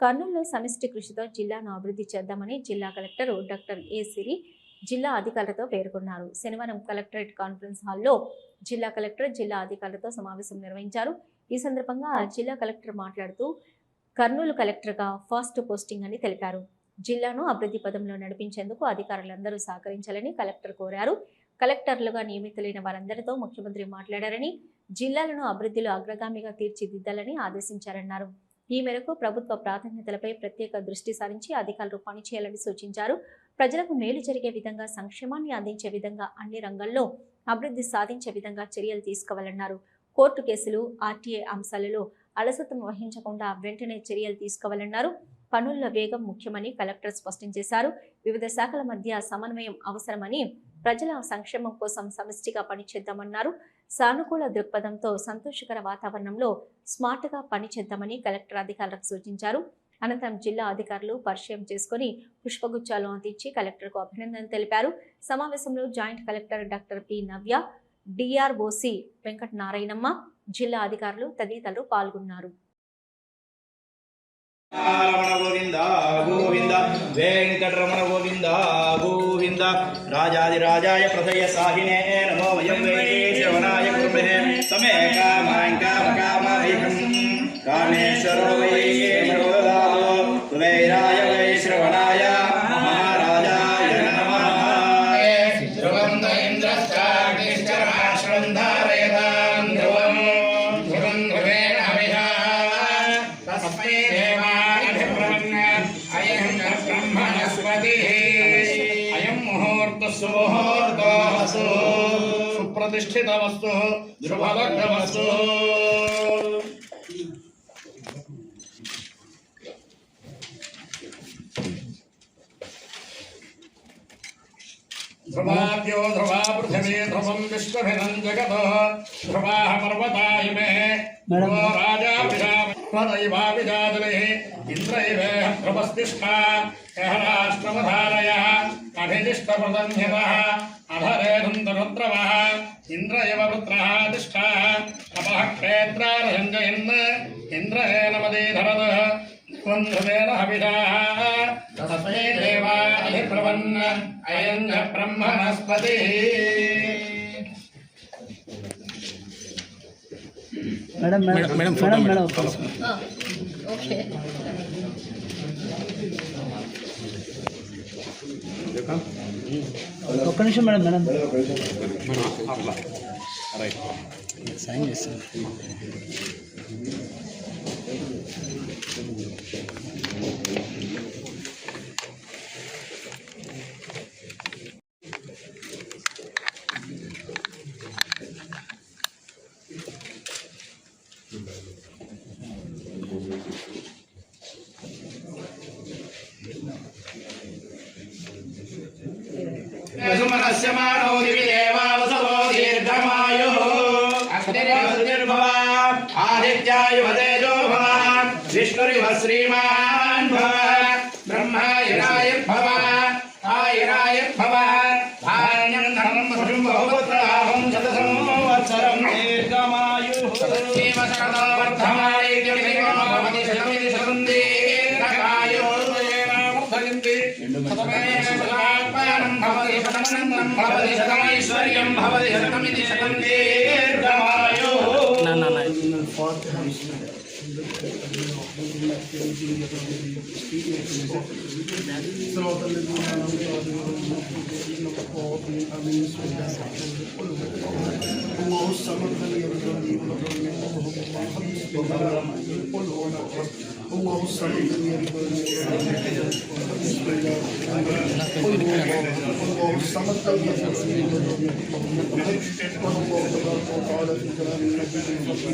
కర్నూలులో సమిష్టి కృషితో జిల్లాను అభివృద్ధి చేద్దామని జిల్లా కలెక్టర్ డాక్టర్ ఏ సిరి జిల్లా అధికారులతో పేర్కొన్నారు. శనివారం కలెక్టరేట్ కాన్ఫరెన్స్ హాల్లో జిల్లా కలెక్టర్ జిల్లా అధికారులతో సమావేశం నిర్వహించారు. ఈ సందర్భంగా జిల్లా కలెక్టర్ మాట్లాడుతూ కర్నూలు కలెక్టర్గా ఫాస్ట్ పోస్టింగ్ అని తెలిపారు. జిల్లాను అభివృద్ధి పదంలో నడిపించేందుకు అధికారులందరూ సహకరించాలని కలెక్టర్ కోరారు. కలెక్టర్లుగా నియమితులైన వారందరితో ముఖ్యమంత్రి మాట్లాడారని జిల్లాలను అభివృద్ధిలో అగ్రగామిగా తీర్చిదిద్దాలని ఆదేశించారన్నారు. ఈ మేరకు ప్రభుత్వ ప్రాధాన్యతలపై ప్రత్యేక దృష్టి సారించి అధికారులు పనిచేయాలని సూచించారు. ప్రజలకు మేలు జరిగే విధంగా సంక్షేమాన్ని అందించే విధంగా అన్ని రంగాల్లో అభివృద్ధి సాధించే విధంగా చర్యలు తీసుకోవాలన్నారు. కోర్టు కేసులు ఆర్టీఏ అంశాలలో అలసత్వం వహించకుండా వెంటనే చర్యలు తీసుకోవాలన్నారు. పనుల వేగం ముఖ్యమని కలెక్టర్ స్పష్టం చేశారు. వివిధ శాఖల మధ్య సమన్వయం అవసరమని ప్రజల సంక్షేమం కోసం సమిష్టిగా పనిచేద్దామన్నారు. సానుకూల దృక్పథంతో సంతోషకర వాతావరణంలో స్మార్ట్గా పనిచేద్దామని కలెక్టర్ అధికారులకు సూచించారు. అనంతరం జిల్లా అధికారులు పరిచయం చేసుకుని పుష్పగుచ్చాలు అందించి కలెక్టర్కు అభినందన తెలిపారు. సమావేశంలో joint collector doctor P Navya DRO C Venkata Narayanamma జిల్లా అధికారులు తదితరులు పాల్గొన్నారు. రమణ గోవింద గోవింద వెంకటరమణ గోవింద గోవింద. రాజాదిరాజాయ ప్రథయ సాహినే నమో వయం వై కృపే. సమే కామాం కామ కామేహం కామేశ్వరో వై సర్వదాదో కుబేరాయ వై सुप्रतिष्ठित वस्तु शुभलग्न वस्तु ध्रुवाभ्यो ध्रुवा पृथिवी ध्रुवं विश्वभिनं जगतः ध्रुवाः पर्वता इमे राजा त्वदैवाभिजातले इन्द्रैवेह प्रपस्तिष्ठा यः राष्ट्रमधारयः कठिनिष्ठप्रदन्यतः अधरेधुन्दरुद्रवः इन्द्र इव पुत्रः तिष्ठः अपः क्षेत्रारसञ्जयन् इन्द्र एनमदीधरदः न्धुमेन हविषाः तस्मै देवा अधिप्रवन् अयं च ब्रह्मणस्पतिः madam madam madam madam madam okay ఒక్క నిమిషం మేడం మేడం సైన్ చేస్తాను సుమనస్య మానో దివి దేవావసవో దీర్ఘమాయుః అగ్నిర్భవ ఆదిత్యాయ వదేజో భవ విష్ణురివ శ్రీమాన్ భవ బ్రహ్మాయురాయ భవ ఆయురాయ భవ ధాన్యం ధనం వశుం బహుపుత్రాహం శత సంవత్సరం దీర్ఘమాయుః సతీవ भवति शतमैश्वर्यं भवति शतमिति शतं दीर्घमायो। न न न। बहुत समर्थन الله الصمد لم يلد ولم الله الصمد لم يلد ولم يولد الله تبارك وتعالى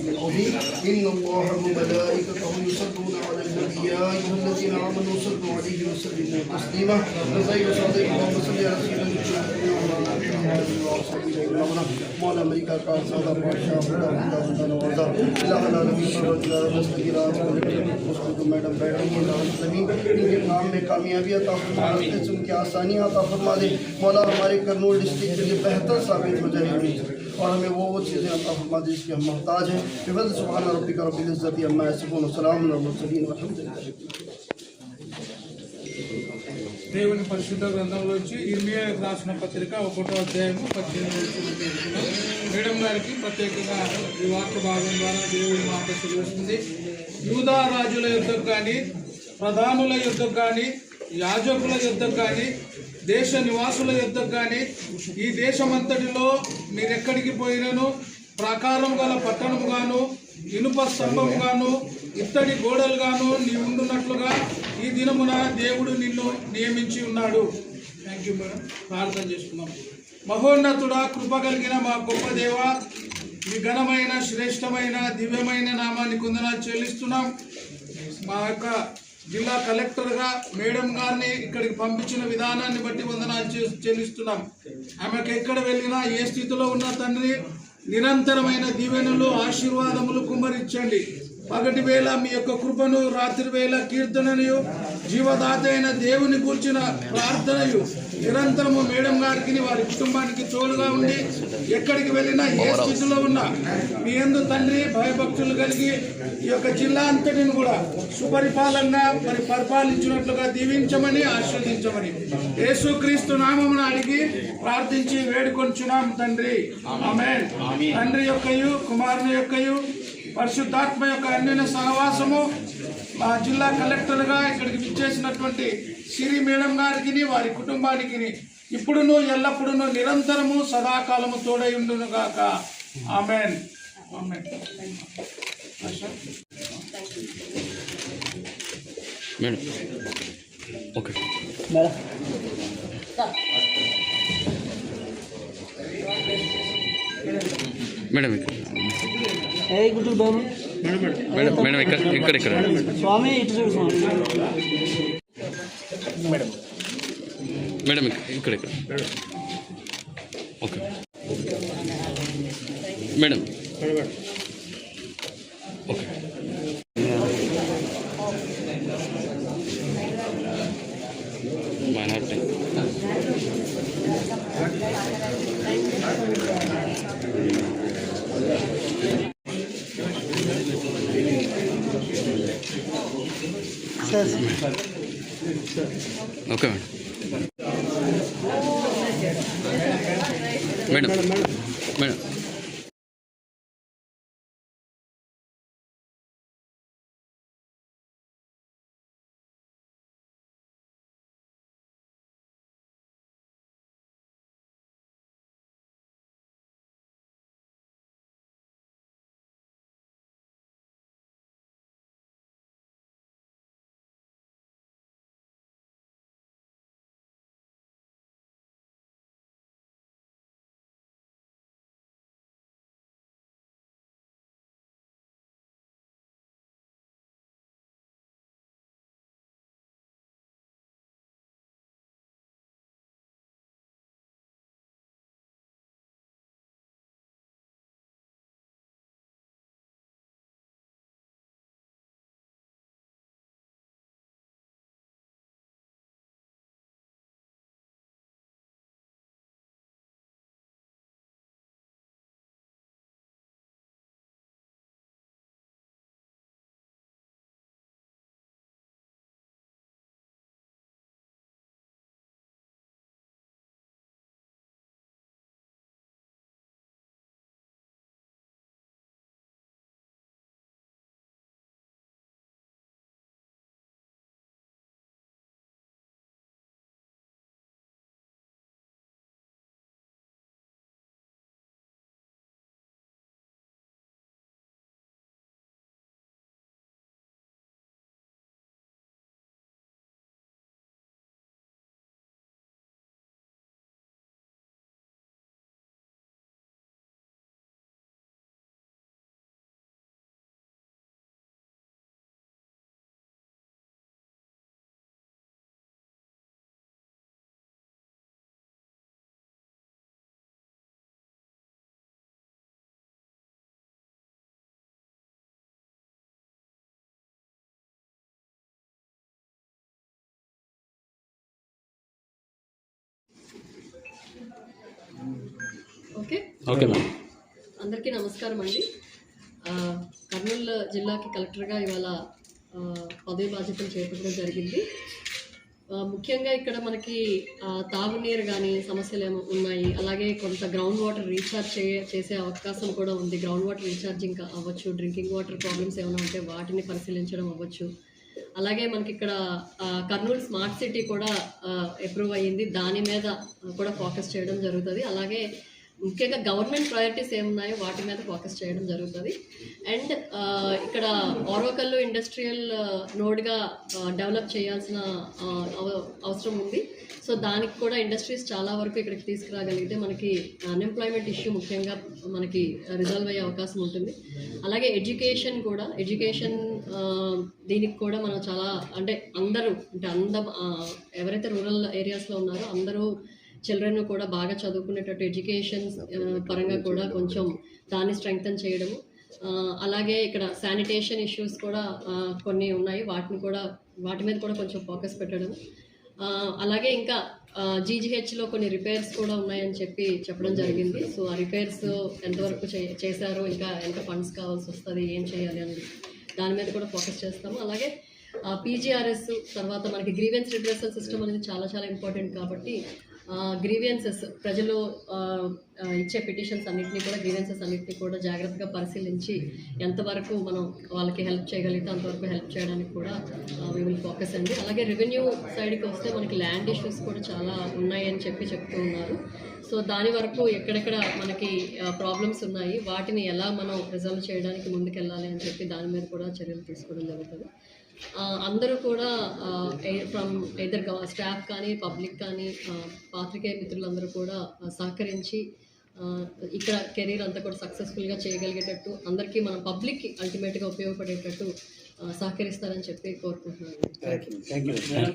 العظيم ان الله وملائكته يصلون على النبي يا ايها الذين امنوا صلوا عليه وسلموا تسليما لزي صديق اللهم صل على سيدنا مولانا امریکہ کا سادہ بادشاہ خدا خدا خدا نوازا الہ العالمین رب العالمین مستغفر को मैडम बैठो सभी इनके काम में कामयाबी अता फरमा दे उनकी आसानियाँ अता फरमा दे। मौला हमारे कर्नूल डिस्ट्रिक्ट के लिए बेहतर साबित हो जाएगी और हमें वो वो चीज़ें अता फरमा दे, जिसकी हम मोहताज हैं। बेबद सुबह रबी का रबी इज़्ज़त अम्मा सफ़ोन सलीम దేవుని పరిశుద్ధ గ్రంథంలో వచ్చి ఇర్మియాకు రాసిన పత్రిక ఒకటో అధ్యాయము పద్దెనిమిది మేడం वार्ता भाग द्वारा వార్త భాగం ద్వారా యూదారాజుల రాజుల కానీ ప్రధానుల యుద్ధం కానీ యాజకుల యుద్ధం కానీ దేశ నివాసుల యుద్ధం కానీ ఈ దేశమంతటిలో మీరెక్కడికి పోయినను? ప్రాకారం గల పట్టణముగాను ఇనుప స్తంభముగాను ఇత్తడి గోడలుగాను నీ ఉండున్నట్లుగా ఈ దినమున దేవుడు నిన్ను నియమించి ఉన్నాడు. థ్యాంక్ యూ మేడం ప్రార్థన చేసుకున్నాం మహోన్నతుడా కృప కలిగిన మా గొప్ప దేవ మీ ఘనమైన శ్రేష్టమైన దివ్యమైన నామాన్ని కొందనాలు చెల్లిస్తున్నాం. మా యొక్క జిల్లా కలెక్టర్గా మేడం గారిని ఇక్కడికి పంపించిన విధానాన్ని బట్టి వందనాలు చే- చెల్లిస్తున్నాం. ఆమెకు ఎక్కడ వెళ్ళినా ఏ స్థితిలో ఉన్న తండ్రి నిరంతరమైన దీవెనలు ఆశీర్వాదములు కుమ్మరించండి. పగటి వేళ మీ యొక్క కృపను రాత్రి వేళ కీర్తనను జీవదాత అయిన దేవుని కూర్చిన ప్రార్థనయు. నిరంతరము మేడం గారికి వారి కుటుంబానికి తోడుగా ఉండి ఎక్కడికి వెళ్ళినా ఏ స్థితిలో ఉన్నా మీ ఎందు తండ్రి భయభక్తులు కలిగి ఈ యొక్క జిల్లా అంతటిని కూడా సుపరిపాలనగా మరి పరిపాలించినట్లుగా దీవించమని ఆశీర్వదించమని యేసుక్రీస్తు నామమున అడిగి ప్రార్థించి వేడుకొంచున్నాం తండ్రి. ఆమేన్. తండ్రి యొక్కయు కుమారుని యొక్కయు పరిశుద్ధాత్మ యొక్క అన్యోన్య సహవాసము మా జిల్లా కలెక్టర్గా ఇక్కడికి విచ్చేసినటువంటి సిరి మేడం గారికి వారి కుటుంబానికి ఇప్పుడును ఎల్లప్పుడూ నిరంతరము సదాకాలము తోడై ఉండును గాక. Amen. Amen. Madam. Okay. Madam. Madam madam madam ఇక్కడ ఇక్కడ ఇక్కడ. స్వామి ఇటు చూడు స్వామి. మేడం ఇక్కడ ఇక్కడ ఇక్కడ. Okay. Madam okay minority sir okay madam madam madam okay? Okay madam అందరికీ నమస్కారం అండి. కర్నూలు జిల్లాకి కలెక్టర్గా ఇవాళ పదవి బాధ్యతలు చేపట్టడం జరిగింది. ముఖ్యంగా ఇక్కడ మనకి తాగునీరు కానీ సమస్యలు ఏమో ఉన్నాయి. అలాగే కొంత గ్రౌండ్ వాటర్ రీఛార్జ్ చే చేసే అవకాశం కూడా ఉంది. గ్రౌండ్ వాటర్ రీఛార్జింగ్ అవ్వచ్చు డ్రింకింగ్ వాటర్ ప్రాబ్లమ్స్ ఏమైనా ఉంటే వాటిని పరిశీలించడం అవ్వచ్చు. అలాగే మనకి ఇక్కడ కర్నూలు స్మార్ట్ సిటీ కూడా అప్రూవ్ అయ్యింది. దాని మీద కూడా ఫోకస్ చేయడం జరుగుతుంది. అలాగే ముఖ్యంగా గవర్నమెంట్ ప్రయారిటీస్ ఏమున్నాయో వాటి మీద ఫోకస్ చేయడం జరుగుతుంది. అండ్ ఇక్కడ ఓరోకల్లు ఇండస్ట్రియల్ నోడ్గా డెవలప్ చేయాల్సిన అవ- అవసరం ఉంది. సో దానికి కూడా ఇండస్ట్రీస్ చాలా వరకు ఇక్కడికి తీసుకురాగలిగితే మనకి అన్ఎంప్లాయ్మెంట్ ఇష్యూ ముఖ్యంగా మనకి రిజాల్వ్ అయ్యే అవకాశం ఉంటుంది. అలాగే ఎడ్యుకేషన్ కూడా ఎడ్యుకేషన్ దీనికి కూడా మనం చాలా అంటే అందరూ అంటే అంద ఎవరైతే రూరల్ ఏరియాస్లో ఉన్నారో అందరూ చిల్డ్రన్ కూడా బాగా చదువుకునేటట్టు ఎడ్యుకేషన్ పరంగా కూడా కొంచెం దాన్ని స్ట్రెంగ్తన్ చేయడము. అలాగే ఇక్కడ శానిటేషన్ ఇష్యూస్ కూడా కొన్ని ఉన్నాయి. వాటిని కూడా వాటి మీద కూడా కొంచెం ఫోకస్ పెట్టడం అలాగే ఇంకా జీజీహెచ్లో కొన్ని రిపేర్స్ కూడా ఉన్నాయని చెప్పి చెప్పడం జరిగింది. సో ఆ రిపేర్స్ ఎంతవరకు చే చేశారో? ఇంకా ఎంత ఫండ్స్ కావాల్సి వస్తుంది? ఏం చేయాలి అనేది దాని మీద కూడా ఫోకస్ చేస్తాము. అలాగే పీజీఆర్ఎస్ తర్వాత మనకి గ్రీవెన్స్ రిడ్రెసల్ సిస్టమ్ అనేది చాలా చాలా ఇంపార్టెంట్ కాబట్టి గ్రీవియన్సెస్ ప్రజలు ఇచ్చే పిటిషన్స్ అన్నింటినీ కూడా గ్రీవెన్సెస్ అన్నింటినీ కూడా జాగ్రత్తగా పరిశీలించి ఎంతవరకు మనం వాళ్ళకి హెల్ప్ చేయగలిగితే అంతవరకు హెల్ప్ చేయడానికి కూడా వి విల్ ఫోకస్ అండి. అలాగే రెవెన్యూ సైడ్కి వస్తే మనకి ల్యాండ్ ఇష్యూస్ కూడా చాలా ఉన్నాయని చెప్పి చెప్తూ ఉన్నారు. సో దాని వరకు ఎక్కడెక్కడ మనకి ప్రాబ్లమ్స్ ఉన్నాయి వాటిని ఎలా మనం రిజాల్వ్ చేయడానికి ముందుకెళ్ళాలి అని చెప్పి దాని మీద కూడా చర్యలు తీసుకోవడం జరుగుతుంది. అందరూ కూడా ఫ్రమ్ ఎదర్ స్టాఫ్ కానీ పబ్లిక్ కానీ పాత్రికేయ మిత్రులందరూ కూడా సహకరించి ఇక్కడ కెరీర్ అంతా కూడా సక్సెస్ఫుల్గా చేయగలిగేటట్టు అందరికీ మన పబ్లిక్కి అల్టిమేట్గా ఉపయోగపడేటట్టు సహకరిస్తారని చెప్పి కోరుకుంటున్నాను.